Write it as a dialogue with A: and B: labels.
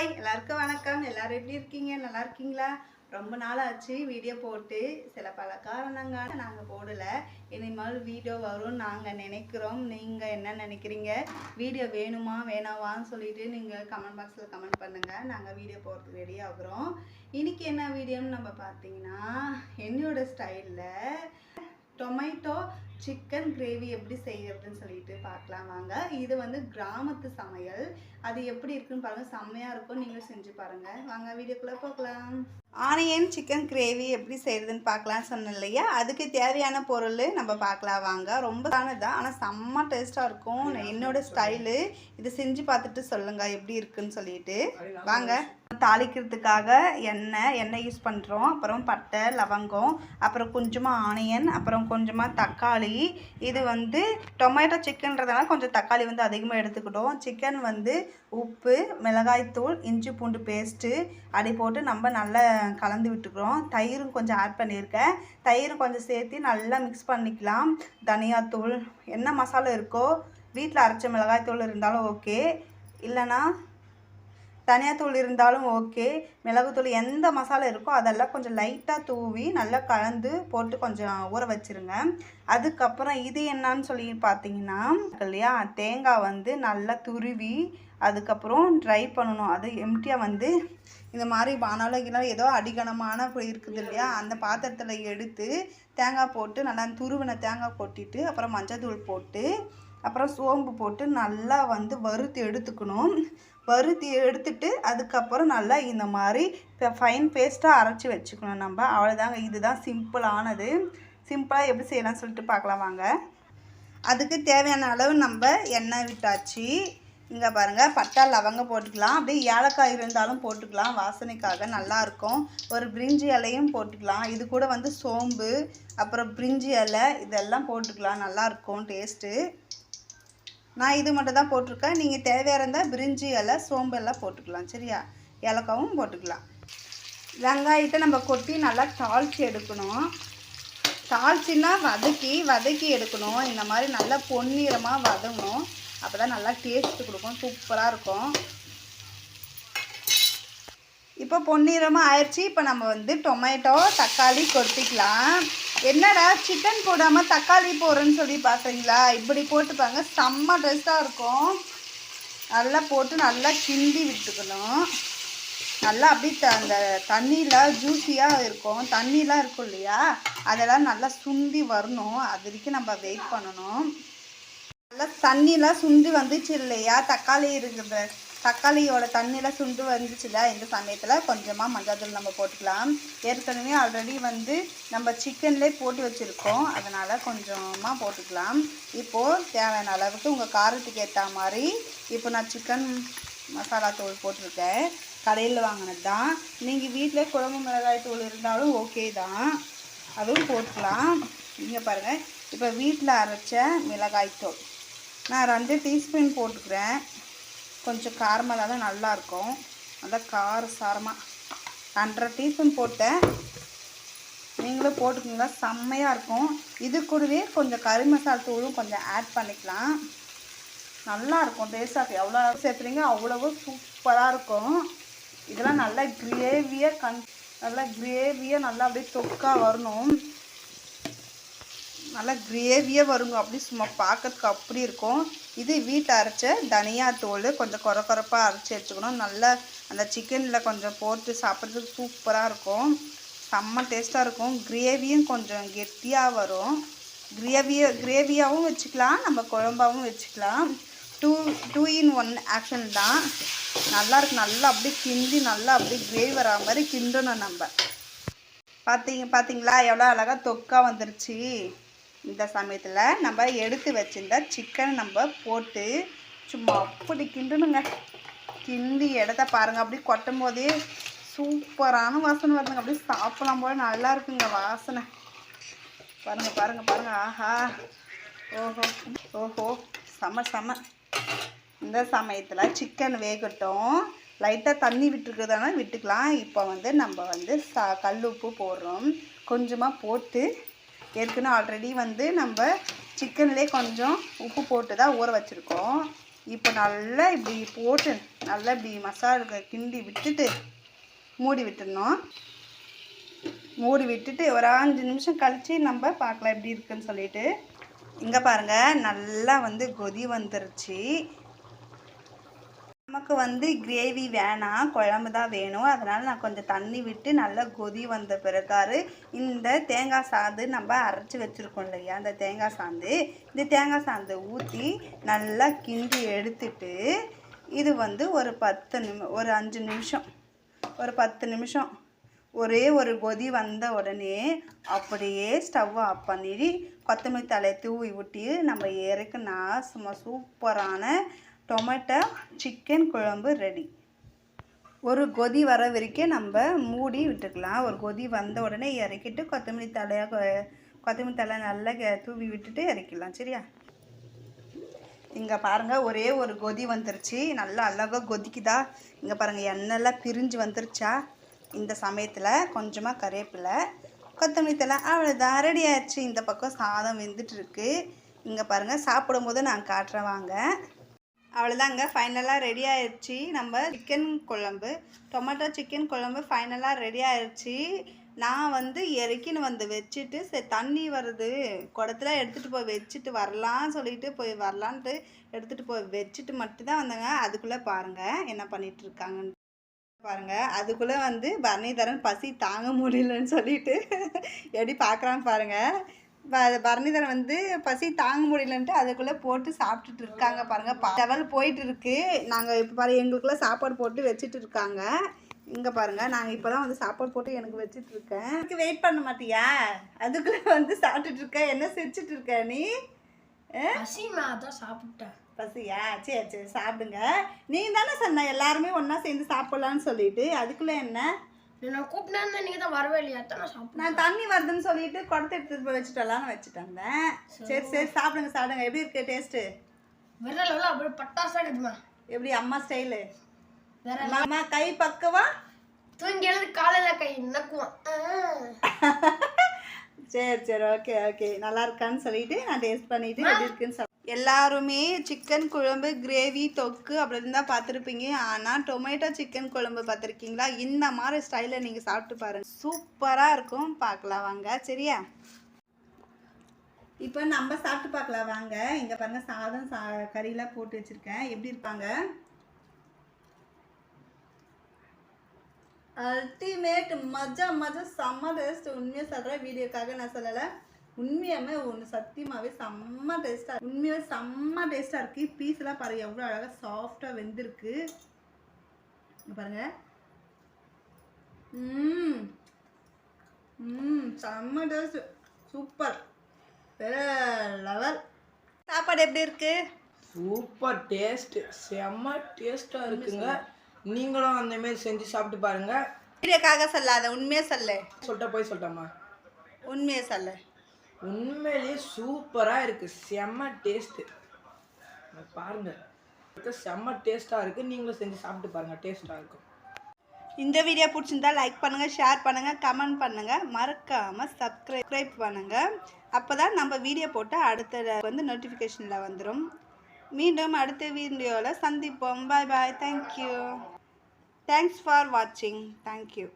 A: hi எல்லாருக்கும் வணக்கம் எல்லாரும் எப்படி இருக்கீங்க நல்லா இருக்கீங்களா ரொம்ப நாள் ஆச்சு வீடியோ போட்டு சில பல காரணங்களால் நாங்கள் போடலை இனிமேல் வீடியோ வரும்னு நாங்கள் நினைக்கிறோம் நீங்கள் என்ன நினைக்கிறீங்க வீடியோ வேணுமா வேணாவான்னு சொல்லிட்டு நீங்கள் கமெண்ட் பாக்ஸில் கமெண்ட் பண்ணுங்கள் நாங்கள் வீடியோ போடுறதுக்கு ரெடி ஆகுறோம் இன்றைக்கி என்ன வீடியோன்னு நம்ம பார்த்தீங்கன்னா என்னோட ஸ்டைலில் டொமேட்டோ சிக்கன் கிரேவி எப்படி செய்கிறதுன்னு சொல்லிட்டு பார்க்கலாம் வாங்க இது வந்து கிராமத்து சமையல் அது எப்படி இருக்குன்னு பாருங்கள் செம்மையாக இருக்கும் நீங்களும் செஞ்சு பாருங்கள் வாங்க வீடியோக்குள்ளே பார்க்கலாம் ஆனியன் சிக்கன் கிரேவி எப்படி செய்கிறதுன்னு பார்க்கலாம்னு சொன்னேன் இல்லையா அதுக்கு தேவையான பொருள் நம்ம பார்க்கலாம் வாங்க ரொம்ப தானதான் ஆனால் செம்ம டேஸ்ட்டாக இருக்கும் என்னோட ஸ்டைலு இது செஞ்சு பார்த்துட்டு சொல்லுங்கள் எப்படி இருக்குன்னு சொல்லிட்டு வாங்க தாளிக்கிறதுக்காக எண்ணெய் எண்ணெய் யூஸ் பண்ணுறோம் அப்புறம் பட்டை லவங்கம் அப்புறம் கொஞ்சமாக ஆனியன் அப்புறம் கொஞ்சமாக தக்காளி தக்காளி இது வந்து டொமேட்டோ சிக்கன்றதுனால கொஞ்சம் தக்காளி வந்து அதிகமாக எடுத்துக்கிட்டோம் சிக்கன் வந்து உப்பு மிளகாய்த்தூள் இஞ்சி பூண்டு பேஸ்ட்டு அப்படி போட்டு நம்ம நல்லா கலந்து விட்டுக்கிறோம் தயிரும் கொஞ்சம் ஆட் பண்ணியிருக்கேன் தயிரும் கொஞ்சம் சேர்த்து நல்லா மிக்ஸ் பண்ணிக்கலாம் தனியாத்தூள் என்ன மசாலா இருக்கோ வீட்டில் அரைச்ச மிளகாய்த்தூள் இருந்தாலும் ஓகே இல்லைனா தனியாத்தூள் இருந்தாலும் ஓகே மிளகுத்தூள் எந்த மசாலா இருக்கோ அதெல்லாம் கொஞ்சம் லைட்டாக தூவி நல்லா கலந்து போட்டு கொஞ்சம் ஊற வச்சுருங்க அதுக்கப்புறம் இது என்னன்னு சொல்லி பார்த்தீங்கன்னா இல்லையா தேங்காய் வந்து நல்லா துருவி அதுக்கப்புறம் ட்ரை பண்ணணும் அது எம்டியாக வந்து இந்த மாதிரி பானாலகினா ஏதோ அடிகனமான இருக்குது இல்லையா அந்த பாத்திரத்தில் எடுத்து தேங்காய் போட்டு நல்லா துருவின தேங்காய் கொட்டிட்டு அப்புறம் மஞ்சள் தூள் போட்டு அப்புறம் சோம்பு போட்டு நல்லா வந்து வறுத்து எடுத்துக்கணும் வறுத்தி எடுத்துட்டு அதுக்கப்புறம் நல்லா இந்த மாதிரி இப்போ ஃபைன் பேஸ்ட்டாக அரைச்சி வச்சுக்கணும் நம்ம அவ்வளோதாங்க இதுதான் சிம்பிளானது சிம்பிளாக எப்படி செய்யலாம்னு சொல்லிட்டு பார்க்கலாம் வாங்க அதுக்கு தேவையான அளவு நம்ம எண்ணெய் விட்டாச்சு இங்கே பாருங்கள் பட்டா லவங்க போட்டுக்கலாம் அப்படியே ஏலக்காய் இருந்தாலும் போட்டுக்கலாம் வாசனைக்காக நல்லாயிருக்கும் ஒரு பிரிஞ்சி இலையும் போட்டுக்கலாம் இது கூட வந்து சோம்பு அப்புறம் பிரிஞ்சி இலை இதெல்லாம் போட்டுக்கலாம் நல்லாயிருக்கும் டேஸ்ட்டு நான் இது மட்டும் தான் போட்டிருக்கேன் நீங்கள் தேவையாக இருந்தால் பிரிஞ்சி இலை சோம்பு எல்லாம் போட்டுக்கலாம் சரியா ஏலக்காவும் போட்டுக்கலாம் வெங்காயத்தை நம்ம கொட்டி நல்லா தாளித்து எடுக்கணும் தாளிச்சின்னா வதக்கி வதக்கி எடுக்கணும் இந்த மாதிரி நல்லா பொன்னிறமாக வதங்கணும் அப்போ தான் நல்லா டேஸ்ட்டு கொடுக்கும் சூப்பராக இருக்கும் இப்போ பொன்னிறமாக ஆயிடுச்சு இப்போ நம்ம வந்து டொமேட்டோ தக்காளி கொட்டிக்கலாம் என்னடா சிக்கன் போடாமல் தக்காளி போடுறேன்னு சொல்லி பார்க்குறீங்களா இப்படி போட்டுப்பாங்க செம்ம ட்ரெஸ்ஸாக இருக்கும் நல்லா போட்டு நல்லா கிண்டி விட்டுக்கணும் நல்லா அப்படி த அந்த தண்ணியில் ஜூஸியாக இருக்கும் தண்ணிலாம் இருக்கும் இல்லையா அதெல்லாம் நல்லா சுண்டி வரணும் அது வரைக்கும் நம்ம வெயிட் பண்ணணும் நல்லா தண்ணியெலாம் சுண்டி வந்துச்சு இல்லையா தக்காளி இருக்குது தக்காளியோட தண்ணியில் சுண்டு வந்துச்சுல இந்த சமயத்தில் கொஞ்சமாக மஞ்சள் நம்ம போட்டுக்கலாம் ஏற்கனவே ஆல்ரெடி வந்து நம்ம சிக்கன்லேயே போட்டு வச்சுருக்கோம் அதனால் கொஞ்சமாக போட்டுக்கலாம் இப்போது தேவையான அளவுக்கு உங்கள் காரத்துக்கு ஏற்ற மாதிரி இப்போ நான் சிக்கன் மசாலா தூள் போட்டிருக்கேன் கடையில் வாங்கினது தான் நீங்கள் வீட்டிலே குழம்பு மிளகாய் தூள் இருந்தாலும் ஓகே தான் அதுவும் போட்டுக்கலாம் நீங்கள் பாருங்கள் இப்போ வீட்டில் அரைச்ச மிளகாய் தூள் நான் ரெண்டு டீஸ்பூன் போட்டுக்கிறேன் கொஞ்சம் காரமாக தான் நல்லாயிருக்கும் நல்லா கார சாரமாக அன்றரை டீஸ்பூன் போட்டேன் நீங்களும் போட்டுக்கோங்க செம்மையாக இருக்கும் இது கூடவே கொஞ்சம் கறி மசாலா தூளும் கொஞ்சம் ஆட் பண்ணிக்கலாம் நல்லாயிருக்கும் டேஸ்டாக எவ்வளோ சேர்த்துறீங்க அவ்வளவு சூப்பராக இருக்கும் இதெல்லாம் நல்லா கிரேவியாக கண் நல்லா கிரேவியாக நல்லா அப்படியே தொக்காக வரணும் நல்லா கிரேவியாக வருங்க அப்படி சும்மா பார்க்கறதுக்கு அப்படி இருக்கும் இது வீட்டில் அரைச்ச தனியா தோல் கொஞ்சம் குறை குறப்பாக அரைச்சி வச்சுக்கணும் நல்லா அந்த சிக்கனில் கொஞ்சம் போட்டு சாப்பிட்றதுக்கு சூப்பராக இருக்கும் செம்ம டேஸ்ட்டாக இருக்கும் கிரேவியும் கொஞ்சம் கெட்டியாக வரும் கிரேவியை கிரேவியாகவும் வச்சுக்கலாம் நம்ம குழம்பாகவும் வச்சுக்கலாம் two two in one action தான் நல்லாயிருக்கு நல்லா அப்படியே கிண்டி நல்லா அப்படியே கிரேவி வரா மாதிரி கிண்டணும் நம்ம பார்த்தீங்க பார்த்தீங்களா எவ்வளோ அழகாக தொக்காக வந்துருச்சு இந்த சமயத்தில் நம்ம எடுத்து வச்சுருந்த சிக்கனை நம்ம போட்டு சும்மா அப்படி கிண்டணுங்க கிண்டி இடத்த பாருங்கள் அப்படி கொட்டும் போதே சூப்பரான வாசனை வருதுங்க அப்படியே சாப்பிடலாம் போல நல்லா இருக்குங்க வாசனை பாருங்கள் பாருங்கள் பாருங்கள் ஆஹா ஓஹோ ஓஹோ செம செம இந்த சமயத்தில் சிக்கன் வேகட்டும் லைட்டாக தண்ணி விட்டுருக்குறதுனால விட்டுக்கலாம் இப்போ வந்து நம்ம வந்து சா கல் உப்பு போடுறோம் கொஞ்சமாக போட்டு ஏற்கனவே ஆல்ரெடி வந்து நம்ம சிக்கன்லேயே கொஞ்சம் உப்பு போட்டு தான் ஊற வச்சுருக்கோம் இப்போ நல்லா இப்படி போட்டு நல்லா இப்படி மசாலா கிண்டி விட்டுட்டு மூடி விட்டுடணும் மூடி விட்டுட்டு ஒரு அஞ்சு நிமிஷம் கழித்து நம்ம பார்க்கலாம் எப்படி இருக்குன்னு சொல்லிட்டு இங்கே பாருங்கள் நல்லா வந்து கொதி வந்துருச்சு நமக்கு வந்து கிரேவி வேணாம் குழம்பு தான் வேணும் அதனால் நான் கொஞ்சம் தண்ணி விட்டு நல்லா கொதி வந்த பிறகாரு இந்த தேங்காய் சாந்து நம்ம அரைச்சி வச்சுருக்கோம் இல்லையா அந்த தேங்காய் சாந்து இந்த தேங்காய் சாந்தை ஊற்றி நல்லா கிண்டி எடுத்துட்டு இது வந்து ஒரு பத்து நிமி ஒரு அஞ்சு நிமிஷம் ஒரு பத்து நிமிஷம் ஒரே ஒரு கொதி வந்த உடனே அப்படியே ஸ்டவ்வை ஆஃப் பண்ணிட்டு கொத்தமல்லி தலையை தூவி விட்டு நம்ம ஏறக்கு நான் சும்மா சூப்பரான டொமேட்டோ சிக்கன் குழம்பு ரெடி ஒரு கொதி வர வரைக்கும் நம்ம மூடி விட்டுக்கலாம் ஒரு கொதி வந்த உடனே இறக்கிட்டு கொத்தமல்லி தலையாக கொத்தமல்லி தலை நல்லா தூவி விட்டுட்டு இறக்கிடலாம் சரியா இங்கே பாருங்கள் ஒரே ஒரு கொதி வந்துருச்சு நல்லா அழகாக கொதிக்குதா இங்கே பாருங்கள் எண்ணெய்லாம் பிரிஞ்சு வந்துருச்சா இந்த சமயத்தில் கொஞ்சமாக கருவேப்பிலை கொத்தமல்லி தலை அவ்வளோதான் ரெடி ஆயிடுச்சு இந்த பக்கம் சாதம் வெந்துட்டுருக்கு இங்கே பாருங்கள் சாப்பிடும்போது நான் காட்டுறேன் வாங்க அவ்வளோதாங்க ஃபைனலாக ரெடி ஆயிடுச்சு நம்ம சிக்கன் குழம்பு டொமேட்டோ சிக்கன் குழம்பு ஃபைனலாக ரெடி ஆயிடுச்சு நான் வந்து இறக்கின்னு வந்து வச்சுட்டு சரி தண்ணி வருது குடத்துல எடுத்துகிட்டு போய் வச்சுட்டு வரலான்னு சொல்லிட்டு போய் வரலான்ட்டு எடுத்துகிட்டு போய் வச்சுட்டு மட்டும்தான் வந்தேங்க அதுக்குள்ளே பாருங்கள் என்ன பண்ணிகிட்ருக்காங்கன்னு பாருங்கள் அதுக்குள்ளே வந்து பரணிதரன் பசி தாங்க முடியலன்னு சொல்லிட்டு எப்படி பார்க்குறான்னு பாருங்கள் பரணிதரன் வந்து பசி தாங்க முடியலன்ட்டு அதுக்குள்ளே போட்டு சாப்பிட்டுட்டு இருக்காங்க பாருங்கள் லெவல் போயிட்டு இருக்கு நாங்கள் இப்போ பாரு எங்களுக்குள்ளே சாப்பாடு போட்டு வச்சுட்டு இருக்காங்க இங்கே பாருங்கள் நாங்கள் இப்போ தான் வந்து சாப்பாடு போட்டு எனக்கு வச்சுட்டு இருக்கேன் எனக்கு வெயிட் பண்ண மாட்டியா அதுக்குள்ளே வந்து சாப்பிட்டுட்டு இருக்கேன் என்ன செஞ்சுட்டு இருக்க நீ சாப்பிட்டேன் பசியா சரி சரி சாப்பிடுங்க நீ தானே சொன்ன எல்லாருமே ஒன்றா சேர்ந்து சாப்பிட்லான்னு சொல்லிட்டு அதுக்குள்ளே
B: என்ன நான் கூப்பிட்டா நீங்கள் தான் வரவே இல்லையா தான் சாப்பிட்டேன் நான் தண்ணி வருதுன்னு
A: சொல்லிட்டு குடத்தை எடுத்துட்டு போய் வச்சுட்டலாம்னு வச்சுட்டு சரி சரி சாப்பிடுங்க சாப்பிடுங்க எப்படி இருக்கு டேஸ்ட்டு விரல்
B: அப்படியே பட்டாசா இருக்குமா எப்படி அம்மா
A: ஸ்டைலு அம்மா கை பக்கவா தூங்கி எழுது
B: காலையில் கை நக்குவான்
A: சரி சரி ஓகே ஓகே நல்லா இருக்கான்னு சொல்லிட்டு நான் டேஸ்ட் பண்ணிட்டு எப்படி இருக்குன்னு எல்லாருமே சிக்கன் குழம்பு கிரேவி தொக்கு அப்படின்னு தான் பார்த்துருப்பீங்க ஆனால் டொமேட்டோ சிக்கன் குழம்பு பார்த்துருக்கீங்களா இந்த மாதிரி ஸ்டைலில் நீங்கள் சாப்பிட்டு பாருங்கள் சூப்பராக இருக்கும் பார்க்கலாம் வாங்க சரியா இப்போ நம்ம சாப்பிட்டு பார்க்கலாம் வாங்க இங்கே பாருங்கள் சாதம் சா கறியெலாம் போட்டு வச்சுருக்கேன் எப்படி இருப்பாங்க அல்டிமேட் மஜா மஜா செம்ம டேஸ்ட் உண்மையாக சொல்கிறேன் வீடியோக்காக நான் சொல்லலை உண்மையாமே ஒன்று சத்தியமாகவே செம்ம டேஸ்ட்டாக உண்மையாகவே செம்ம டேஸ்ட்டாக இருக்குது பீஸ்லாம் பாருங்கள் எவ்வளோ அழகாக சாஃப்டாக வெந்திருக்கு பாருங்கள் ம்
C: ம் செம்ம டேஸ்ட் சூப்பர் வேற லெவல்
A: சாப்பாடு எப்படி இருக்கு சூப்பர்
C: டேஸ்ட் செம்ம டேஸ்ட்டாக இருக்குங்க நீங்களும் அந்தமாரி செஞ்சு சாப்பிட்டு பாருங்கள் வீடியோக்காக
A: சொல்லாத உண்மையாக சொல்ல
C: சொல்லிட்ட போய் சொல்லட்டாமா
A: உண்மையே சொல்ல உண்மையிலேயே
C: சூப்பராக இருக்குது செம்ம டேஸ்ட்டு பாருங்கள் செம்ம டேஸ்ட்டாக இருக்குது நீங்களும் செஞ்சு சாப்பிட்டு பாருங்கள் டேஸ்ட்டாக இருக்கும்
A: இந்த வீடியோ பிடிச்சிருந்தா லைக் பண்ணுங்கள் ஷேர் பண்ணுங்கள் கமெண்ட் பண்ணுங்கள் மறக்காமல் சப்ஸ்கிரைப் பண்ணுங்கள் அப்போ தான் நம்ம வீடியோ போட்டு அடுத்த வந்து நோட்டிஃபிகேஷனில் வந்துடும் மீண்டும் அடுத்த வீடியோவில் சந்திப்போம் bye bye thank you thanks for வாட்சிங் தேங்க்யூ